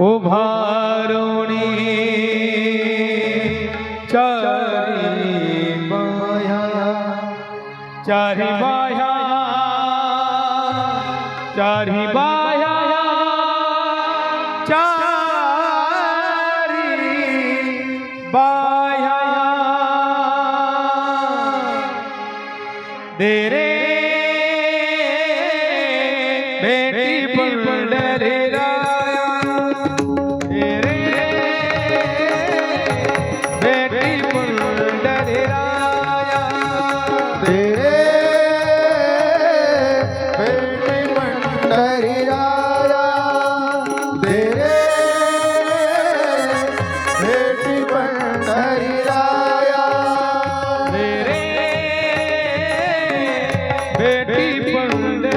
ਉਭਾਰੋਣੀ ਚਾਰੀ ਮਾਇਆ ਚਾਰੀ ਮਾਇਆ ਚਾਰੀ ਮਾਇਆ ਚਾਰੀ ਮਾਇਆ ਦੇਰੇ ਬੇਟੀ ਸੇਠੀ ਪੰਡਰੀ ਰਾਇਆ। ਬੇਟੀ ਪੰਡਰੀ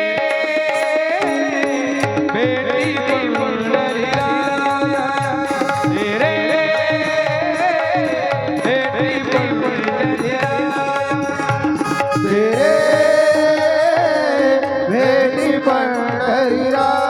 पंढरीरा